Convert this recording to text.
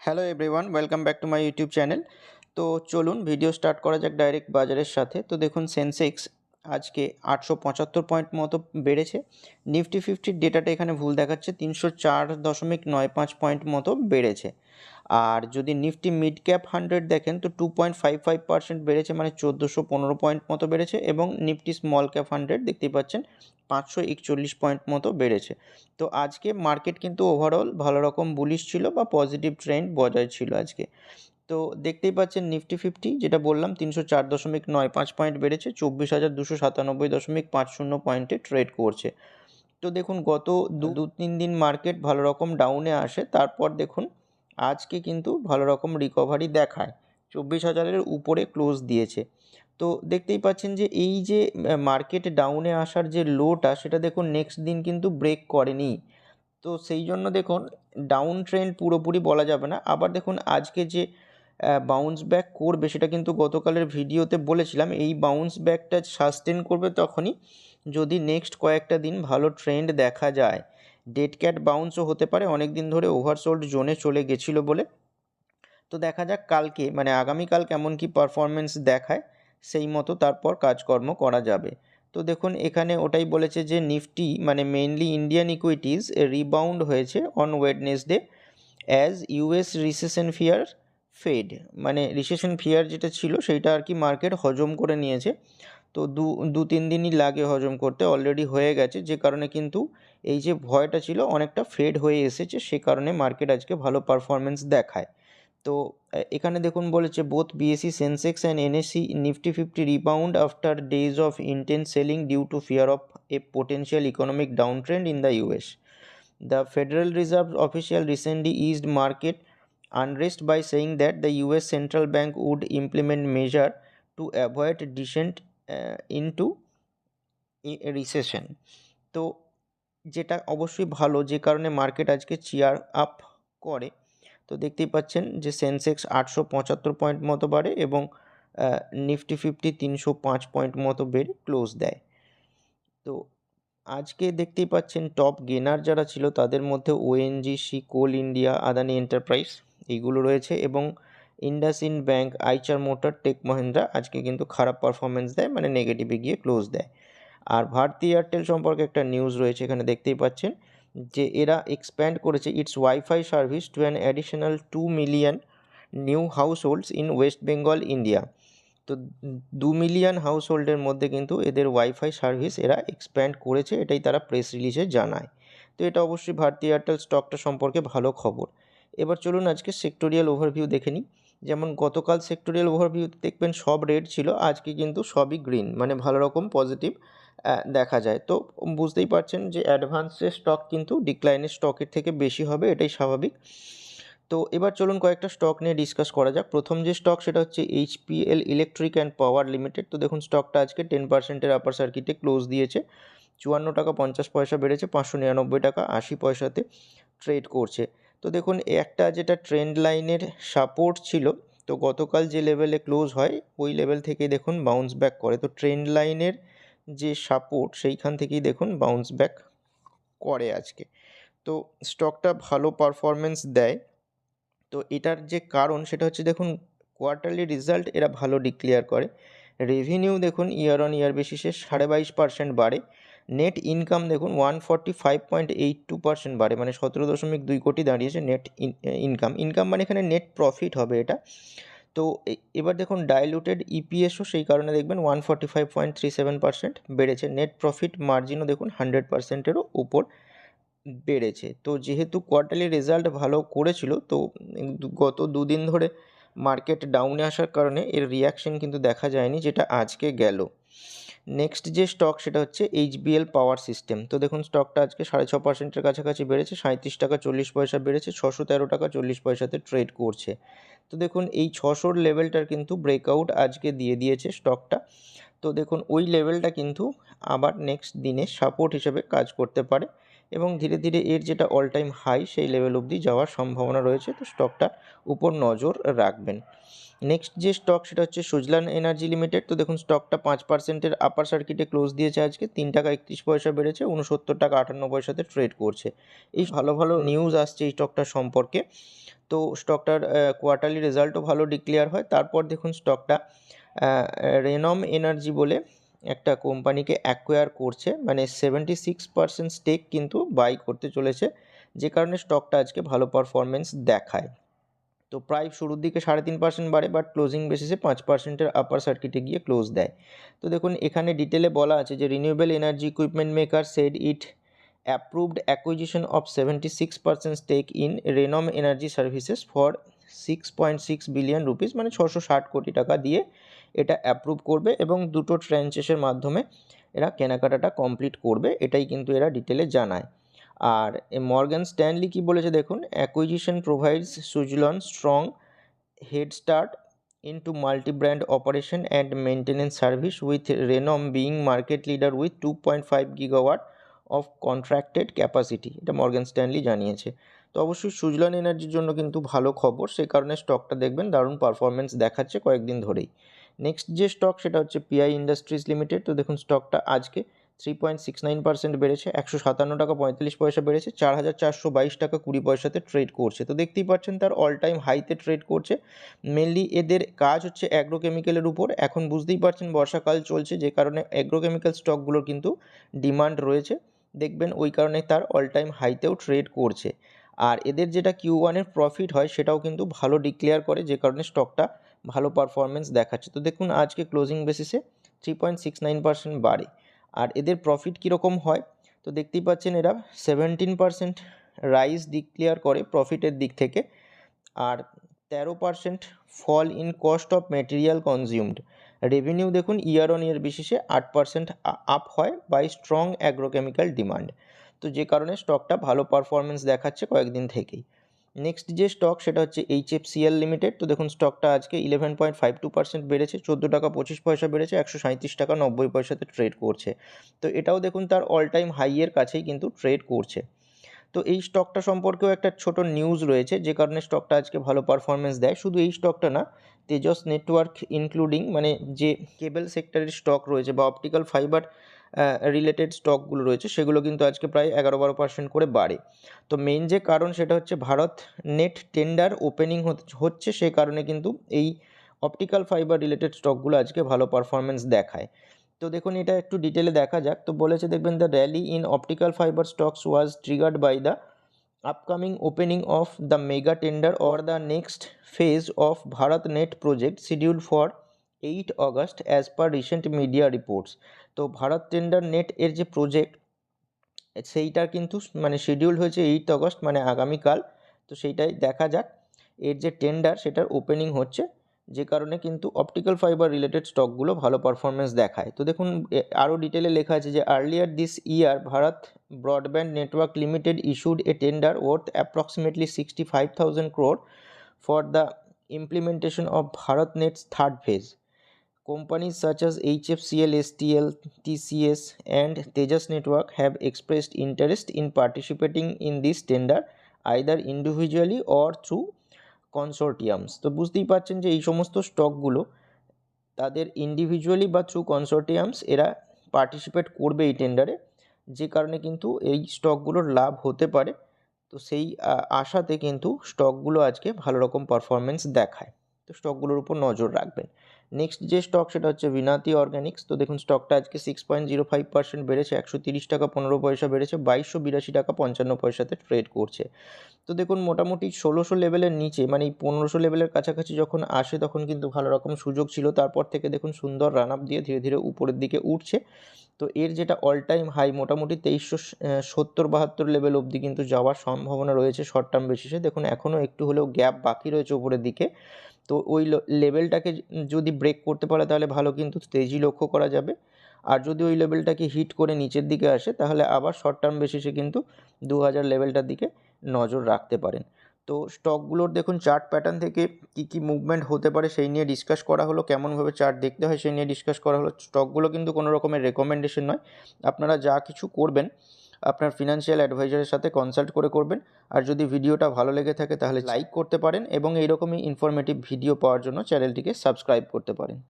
Hello everyone welcome back to my YouTube channel তো চলুন video start করা যাক ডাইরেক্ট বাজারের সাথে। তো দেখুন সেন্সেক্স আজকে আটশো পঁচাত্তর পয়েন্ট মতো বেড়েছে। নিফটি ফিফটির ডেটাটা এখানে ভুল দেখাচ্ছে, তিনশো চার দশমিক নয় পাঁচ পয়েন্ট মতো বেড়েছে। আর যদি নিফটি মিড ক্যাপ হান্ড্রেড দেখেন, তো two point five five percent বেড়েছে মানে চোদ্দোশো পনেরো পয়েন্ট মতো বেড়েছে এবং নিফটি স্মল ক্যাপ হান্ড্রেড দেখতেই পাচ্ছেন, পাঁচশো একচল্লিশ পয়েন্ট মতো বেড়েছে। তো আজকে মার্কেট কিন্তু ওভারঅল ভালো রকম বুলিশ ছিল বা পজিটিভ ট্রেন্ড বজায় ছিল আজকে। তো দেখতেই পাচ্ছেন নিফটি ফিফটি যেটা বললাম, তিনশো চার দশমিক নয় পাঁচ পয়েন্ট বেড়েছে, চব্বিশ হাজার দুশো সাতানব্বই দশমিক পাঁচ শূন্য পয়েন্টে ট্রেড করছে। তো দেখুন, গত দু দু, তিন দিন মার্কেট ভালো রকম ডাউনে আসে, তারপর দেখুন আজকে কিন্তু ভালো রকম রিকভারি দেখায়। চব্বিশ হাজারের উপরে ক্লোজ দিয়েছে। তো দেখতেই পাচ্ছেন যে এই যে মার্কেট ডাউনে আসার যে লোটা সেটা দেখুন নেক্সট দিন কিন্তু ব্রেক করেনি। তো সেই জন্য দেখুন ডাউন ট্রেন্ড পুরোপুরি বলা যাবে না। আবার দেখুন আজকে যে বাউন্স ব্যাক করবে, সেটা কিন্তু গতকালের ভিডিওতে বলেছিলাম, এই বাউন্স ব্যাকটা সাস্টেন করবে তখনই যদি নেক্সট কয়েকটা দিন ভালো ট্রেন্ড দেখা যায়। ডেড ক্যাট বাউন্সও হতে পারে। অনেক দিন ধরে ওভারসোল্ড জোনে চলে গেছিল বলে। তো দেখা যাক কালকে মানে আগামীকাল কেমন কি পারফরমেন্স দেখায়, সেই মতো তারপর কাজকর্ম করা যাবে। তো দেখুন, এখানে ওটাই বলেছে যে নিফটি মানে মেইনলি ইন্ডিয়ান ইকুইটিস রিবাউন্ড হয়েছে on Wednesday as US recession fear fed মানে রিসেশন ফিয়ার যেটা ছিল, সেইটা আর কি মার্কেট হজম করে নিয়েছে। তো দু দু, তিন দিনই লাগে হজম করতে অলরেডি হয়ে গেছে। যে কারণে কিন্তু এই যে ভয়টা ছিল, অনেকটা ফেড হয়ে এসেছে। সে কারণে মার্কেট আজকে ভালো পারফরমেন্স দেখায়। তো এখানে দেখুন বলেছে both BSC Sensex and NSC Nifty fifty rebound after days of intense selling due to fear of a potential economic down trend in the US the Federal Reserve official recently eased market unrest by saying that the US central bank would implement measure to avoid descent into recession তো যেটা অবশ্যই ভালো, যে কারণে market আজকে chair up করে। তো দেখতেই পাচ্ছেন যে সেন্সেক্স আটশো পঁচাত্তর পয়েন্ট মতো বাড়ে এবং নিফটি ফিফটি তিনশো পাঁচ পয়েন্ট মতো বেড়ে ক্লোজ দেয়। তো আজকে দেখতেই পাচ্ছেন টপ গেনার যারা ছিল তাদের মধ্যে ONGC Coal India Adani enterprise এইগুলো রয়েছে এবং IndusInd bank Eicher motor tech Mahindra আজকে কিন্তু খারাপ পারফরমেন্স দেয় মানে নেগেটিভে গিয়ে ক্লোজ দেয়। আর ভারতী এয়ারটেল সম্পর্কে একটা নিউজ রয়েছে, এখানে দেখতেই পাচ্ছেন, যে এরা এক্সপ্যান্ড করেছে its wifi service to an additional two million new households in West Bengal India তো দু মিলিয়ন হাউস হোল্ডের মধ্যে কিন্তু এদের ওয়াইফাই সার্ভিস এরা এক্সপ্যান্ড করেছে, এটাই তারা প্রেস রিলিজে জানায়। তো এটা অবশ্যই ভারতী এয়ারটেল স্টকটা সম্পর্কে ভালো খবর। এবার চলুন আজকে সেক্টোরিয়াল ওভারভিউ দেখে নিই। যেমন গতকাল সেক্টোরিয়াল ওভারভিউ দেখবেন সব রেড ছিল, আজকে কিন্তু সবই গ্রিন মানে ভালো রকম পজিটিভ দেখা যায়। তো বুঝতেই পারছেন যে অ্যাডভান্সের স্টক কিন্তু ডিক্লাইনের স্টকের থেকে বেশি হবে, এটাই স্বাভাবিক। তো এবার চলুন কয়েকটা স্টক নিয়ে ডিসকাস করা যাক। প্রথম যে স্টক সেটা হচ্ছে HPL electric and power limited তো দেখুন স্টকটা আজকে টেন পার্সেন্টের আপার সার্কিটে ক্লোজ দিয়েছে। চুয়ান্ন টাকা পঞ্চাশ পয়সা বেড়েছে, পাঁচশো নিরানব্বই টাকা আশি পয়সাতে ট্রেড করছে। তো দেখুন, একটা যেটা ট্রেন্ড লাইনের সাপোর্ট ছিল, তো গতকাল যে লেভেলে ক্লোজ হয়, ওই লেভেল থেকে দেখুন বাউন্স ব্যাক করে। তো ট্রেন্ড লাইনের যে সাপোর্ট সেইখান থেকেই দেখুন বাউন্স ব্যাক করে আজকে। তো স্টকটা ভালো পারফরমেন্স দেয়। তো এটার যে কারণ, সেটা হচ্ছে দেখুন কোয়ার্টারলি রেজাল্ট এরা ভালো ডিক্লেয়ার করে। রেভিনিউ দেখুন ইয়ার অন ইয়ার বেসিসে সাড়ে বাইশ পার্সেন্ট বাড়ে। নেট ইনকাম দেখুন one forty five point eight two percent বাড়ে মানে সতেরো দশমিক দুই কোটি দাঁড়িয়েছে নেট ইনকাম ইনকাম মানে এখানে নেট প্রফিট হবে এটা। তো এবার দেখুন ডাইলুটেড ইপিএসও সেই কারণে দেখবেন one forty five point three seven percent বেড়েছে নেট প্রফিট মার্জিনও দেখুন হান্ড্রেড পার্সেন্টেরও উপর বেড়েছে। তো যেহেতু কোয়ার্টারলি রেজাল্ট ভালো করেছিল, তো গত দুদিন ধরে মার্কেট ডাউনে আসার কারণে এর রিয়াকশন কিন্তু দেখা যায়নি, যেটা আজকে গেল। নেক্সট যে স্টক সেটা হচ্ছে এইচবিএল পাওয়ার সিস্টেম তো দেখুন স্টকটা আজকে সাড়ে ছ পার্সেন্টের কাছাকাছি বেড়েছে সাঁত্রিশ টাকা চল্লিশ পয়সা বেড়েছে, ছশো তেরো টাকা চল্লিশ পয়সাতে ট্রেড করছে। তো দেখুন এই ছশোর লেভেলটার কিন্তু ব্রেকআউট আজকে দিয়ে দিয়েছে স্টকটা তো দেখুন ওই লেভেলটা কিন্তু আবার নেক্সট দিনে সাপোর্ট হিসেবে কাজ করতে পারে। এবং ধীরে ধীরে এর যেটা অল টাইম হাই সেই লেভেল অবধি যাওয়ার সম্ভাবনা রয়েছে। তো স্টকটা উপর নজর রাখবেন। নেক্সট যে স্টক সেটা হচ্ছে সুজলান এনার্জি লিমিটেড তো দেখুন স্টকটা পাঁচ পার্সেন্টের আপার সার্কিটে ক্লোজ দিয়েছে আজকে। তিন টাকা একত্রিশ পয়সা বেড়েছে, উনসত্তর টাকা আটান্ন পয়সাতে ট্রেড করছে। এই ভালো ভালো নিউজ আসছে এই স্টকটা সম্পর্কে। তো স্টকটার কোয়ার্টারলি রেজাল্টও ভালো ডিক্লেয়ার হয়। তারপর দেখুন স্টকটা রেনম এনার্জি বলে একটা কোম্পানিকে অ্যাকোয়ার করছে মানে সেভেন্টি সিক্স পার্সেন্ট স্টেক কিন্তু বাই করতে চলেছে, যে কারণে স্টকটা আজকে ভালো পারফরমেন্স দেখায়। তো প্রায় শুরুর দিকে সাড়ে তিন পার্সেন্ট বাড়ে বাট ক্লোজিং বেসিসে পাঁচ পার্সেন্টের আপার সার্কিটে গিয়ে ক্লোজ দেয়। তো দেখুন, এখানে ডিটেলে বলা আছে যে renewable energy equipment maker said it approved acquisition of seventy six percent stake in Renom energy services for six point six billion rupees মানে ছশো ষাট কোটি টাকা দিয়ে এটা অ্যাপ্রুভ করবে এবং দুটো ট্রানচেসের মাধ্যমে এরা কেনাকাটাটা কমপ্লিট করবে, এটাই কিন্তু এরা ডিটেলে জানায়। আর মর্গ্যান স্ট্যানলি কি বলেছে দেখুন? Acquisition provides Suzlon strong head start into multi-brand operation and maintenance service with Renom being market leader with 2.5 gigawatt of contracted capacity এটা মর্গান স্ট্যানলি জানিয়েছে। তো অবশ্যই সুজলন এনার্জির জন্য কিন্তু ভালো খবর। সেই কারণে স্টকটা দেখবেন, দারুণ পারফরমেন্স দেখাচ্ছে কয়েকদিন ধরেই। নেক্সট যে স্টক সেটা হচ্ছে পিআই ইন্ডাস্ট্রিজ লিমিটেড তো দেখুন স্টকটা আজকে three point six nine percent বেড়েছে, একশো সাতান্ন টাকা পঁয়তাল্লিশ পয়সা বেড়েছে, চার হাজার চারশো বাইশ টাকা কুড়ি পয়সাতে ট্রেড করছে। তো দেখতেই পাচ্ছেন, তার অল টাইম হাইতে ট্রেড করছে। মেনলি এদের কাজ হচ্ছে অ্যাগ্রোকেমিক্যালের উপর। এখন বুঝতেই পারছেন, বর্ষাকাল চলছে, যে কারণে অ্যাগ্রোকেমিক্যাল স্টকগুলোর কিন্তু ডিমান্ড রয়েছে। দেখবেন, ওই কারণে তার অল টাইম হাইতেও ট্রেড করছে। আর এদের যেটা কিউ ওয়ানের প্রফিট হয়, সেটাও কিন্তু ভালো ডিক্লেয়ার করে, যে কারণে স্টকটা ভালো পারফরমেন্স দেখাচ্ছে। তো দেখুন, আজকে ক্লোজিং বেসিসে three point six nine percent বাড়ে। আর এদের প্রফিট কীরকম হয়? তো দেখতেই পাচ্ছেন, এরা সেভেন্টিন পার্সেন্ট রাইজ ডিক্লেয়ার করে প্রফিটের দিক থেকে। আর তেরো percent fall in cost of material consumed revenue দেখুন ইয়ার অন ইয়ার বিশেষে আট পার্সেন্ট আপ হয় বাই স্ট্রং অ্যাগ্রোকেমিক্যাল ডিমান্ড তো যে কারণে স্টকটা ভালো পারফরমেন্স দেখাচ্ছে কয়েকদিন থেকেই। নেক্সট যে স্টক সেটা হচ্ছে এইচএফসিএল লিমিটেড তো দেখুন স্টকটা আজকে eleven point five two percent বেড়েছে, চোদ্দ টাকা পঁচিশ পয়সা বেড়েছে, একশো সাঁত্রিশ টাকা নব্বই পয়সাতে ট্রেড করছে। তো এটাও দেখুন, তার অল টাইম হাইয়ের কাছেই কিন্তু ট্রেড করছে। তো এই স্টকটা সম্পর্কেও একটা ছোট নিউজ রয়েছে, যে কারণে স্টকটা আজকে ভালো পারফরমেন্স দেয়। শুধু এই স্টকটা না তেজস নেটওয়ার্ক ইনক্লুডিং মানে যে কেবল সেক্টরের স্টক রয়েছে বা অপটিক্যাল ফাইবার রিলেটেড স্টকগুলো রয়েছে, সেগুলো কিন্তু আজকে প্রায় এগারো বারো পার্সেন্ট করে বাড়ে। তো মেন যে কারণ সেটা হচ্ছে ভারত নেট টেন্ডার ওপেনিং হচ্ছে সে কারণে কিন্তু এই অপটিক্যাল ফাইবার রিলেটেড স্টকগুলো আজকে ভালো পারফরমেন্স দেখায়। তো দেখুন, এটা একটু ডিটেলে দেখা যাক। তো বলেছে দেখবেন the rally in optical fibre stocks was triggered by the upcoming opening of the mega tender or the next phase of Bharat net project schedule for eight August as per recent media reports তো Bharat tender net এর যে project সেইটার কিন্তু মানে schedule হয়েছে eight August মানে আগামীকাল। তো সেইটাই দেখা যাক। এর যে টেন্ডার সেটার ওপেনিং হচ্ছে, যে কারণে কিন্তু অপটিক্যাল ফাইবার রিলেটেড স্টকগুলো ভালো পারফরমেন্স দেখায়। তো দেখুন আরও ডিটেলে লেখা আছে যে earlier this year Bharat broadband network limited issued a tender worth approximately sixty five thousand crore for the implementation of Bharat নেটস third phase Companies such as HFCL, STL, TCS, and Tejas Network have expressed interest in participating in this tender either individually or through consortiums তো বুঝতেই পারছেন যে এই সমস্ত স্টকগুলো তাদের individually বা through কনসোর্টিয়ামস এরা পার্টিসিপেট করবে এই টেন্ডারে যে কারণে কিন্তু এই স্টকগুলোর লাভ হতে পারে। তো সেই আশাতে কিন্তু স্টকগুলো আজকে ভালো রকম পারফরমেন্স দেখায়। তো স্টকগুলোর উপর নজর রাখবেন। নেক্সট যে স্টক সেটা হচ্ছে বিনাতি অর্গ্যানিক্স তো দেখুন স্টকটা আজকে six point zero five percent বেড়েছে, একশো তিরিশ টাকা, পনেরো পয়সা বেড়েছে, বাইশশো বিরাশি টাকা, পঞ্চান্ন পয়সাতে ট্রেড করছে। তো দেখুন, মোটামুটি ষোলোশো লেভেলের নিচে মানে এই পনেরোশো লেভেলের কাছাকাছি যখন আসে, তখন কিন্তু ভালো রকম সুযোগ ছিল। তারপর থেকে দেখুন, সুন্দর রান আপ দিয়ে ধীরে ধীরে উপরের দিকে উঠছে। তো এর যেটা অল টাইম হাই মোটামুটি তেইশশো সত্তর, বাহাত্তর লেভেল অবধি কিন্তু যাওয়ার সম্ভাবনা রয়েছে শর্ট টার্ম বেসিসে দেখুন এখনও একটু হলেও গ্যাপ বাকি রয়েছে উপরের দিকে। তো ওই লেভেলটাকে যদি ব্রেক করতে পারে তাহলে ভালো, কিন্তু তেজি লক্ষ্য করা যাবে। আর যদি ওই লেভেলটাকে হিট করে নিচের দিকে আসে, তাহলে আবার শর্ট টার্ম বেসিসে কিন্তু দু হাজার লেভেলটার দিকে নজর রাখতে পারেন। তো স্টকগুলোর দেখুন চার্ট প্যাটার্ন থেকে কী কী মুভমেন্ট হতে পারে সেই নিয়ে ডিসকাস করা হলো, কেমনভাবে চার্ট দেখতে হয় সেই নিয়ে ডিসকাস করা হলো। স্টকগুলো কিন্তু কোনো রকমের রেকমেন্ডেশন নয়। আপনারা যা কিছু করবেন আপনার ফিনান্সিয়াল অ্যাডভাইজারের সাথে কনসাল্ট করে করবেন। আর যদি ভিডিওটা ভালো লেগে থাকে তাহলে লাইক করতে পারেন এবং এইরকমই ইনফরমেটিভ ভিডিও পাওয়ার জন্য চ্যানেলটিকে সাবস্ক্রাইব করতে পারেন।